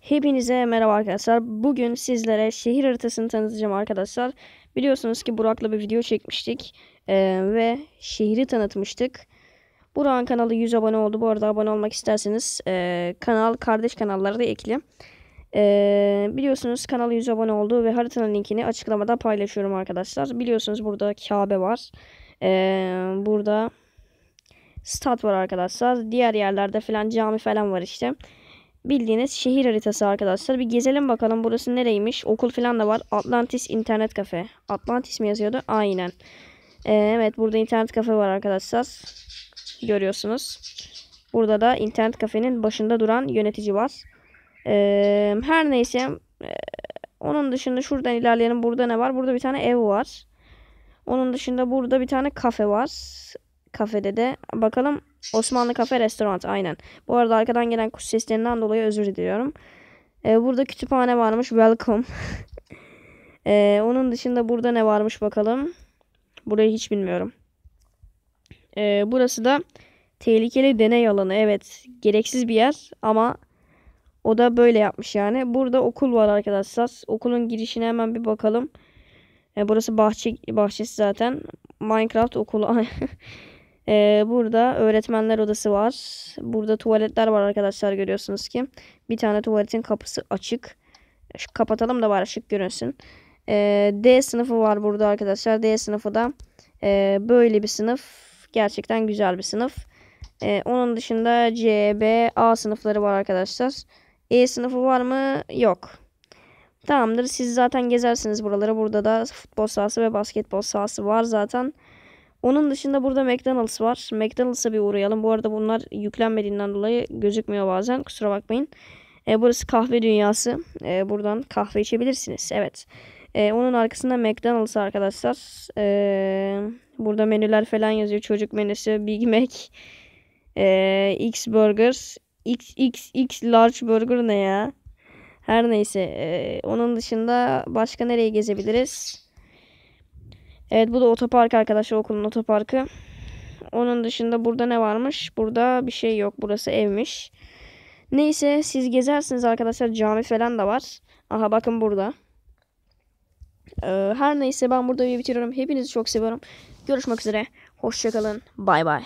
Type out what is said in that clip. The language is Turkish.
Hepinize merhaba arkadaşlar. Bugün sizlere şehir haritasını tanıtacağım arkadaşlar. Biliyorsunuz ki Burak'la bir video çekmiştik. Ee, ve şehri tanıtmıştık. Burak'ın kanalı 100 abone oldu. Bu arada abone olmak isterseniz e, kanal kardeş kanalları da ekli. Ee, biliyorsunuz kanal 100 abone oldu ve haritanın linkini açıklamada paylaşıyorum arkadaşlar. Biliyorsunuz burada Kabe var. Ee, burada stat var arkadaşlar. Diğer yerlerde falan cami falan var işte bildiğiniz şehir haritası arkadaşlar. Bir gezelim bakalım burası nereymiş. Okul falan da var. Atlantis internet kafe. Atlantis mi yazıyordu? Aynen. Ee, evet burada internet kafe var arkadaşlar. Görüyorsunuz. Burada da internet kafenin başında duran yönetici var. Ee, her neyse. E, onun dışında şuradan ilerleyelim. Burada ne var? Burada bir tane ev var. Onun dışında burada bir tane kafe var. Kafede de bakalım Osmanlı Kafe Restoran aynen. Bu arada arkadan gelen kuş seslerinden dolayı özür diliyorum. Ee, burada kütüphane varmış. Welcome. ee, onun dışında burada ne varmış bakalım. Burayı hiç bilmiyorum. Ee, burası da tehlikeli deney alanı. Evet gereksiz bir yer ama o da böyle yapmış yani. Burada okul var arkadaşlar. Okulun girişine hemen bir bakalım. Ee, burası bahçe bahçesi zaten. Minecraft okulu. Ee, burada öğretmenler odası var. Burada tuvaletler var arkadaşlar görüyorsunuz ki. Bir tane tuvaletin kapısı açık. Şu kapatalım da var ışık görünsün. Ee, D sınıfı var burada arkadaşlar. D sınıfı da e, böyle bir sınıf. Gerçekten güzel bir sınıf. Ee, onun dışında C, B, A sınıfları var arkadaşlar. E sınıfı var mı? Yok. Tamamdır. Siz zaten gezersiniz buraları. Burada da futbol sahası ve basketbol sahası var zaten. Onun dışında burada McDonald's var. McDonald's'a bir uğrayalım. Bu arada bunlar yüklenmediğinden dolayı gözükmüyor bazen. Kusura bakmayın. E, burası kahve dünyası. E, buradan kahve içebilirsiniz. Evet. E, onun arkasında McDonald's arkadaşlar. E, burada menüler falan yazıyor. Çocuk menüsü, Big Mac, e, X Burgers, X, X, X Large Burger ne ya? Her neyse. E, onun dışında başka nereye gezebiliriz? Evet bu da otopark arkadaşlar okulun otoparkı. Onun dışında burada ne varmış? Burada bir şey yok. Burası evmiş. Neyse siz gezersiniz arkadaşlar. Cami falan da var. Aha bakın burada. Ee, her neyse ben burada bir bitiriyorum. Hepinizi çok seviyorum. Görüşmek üzere. Hoşçakalın. Bay bay.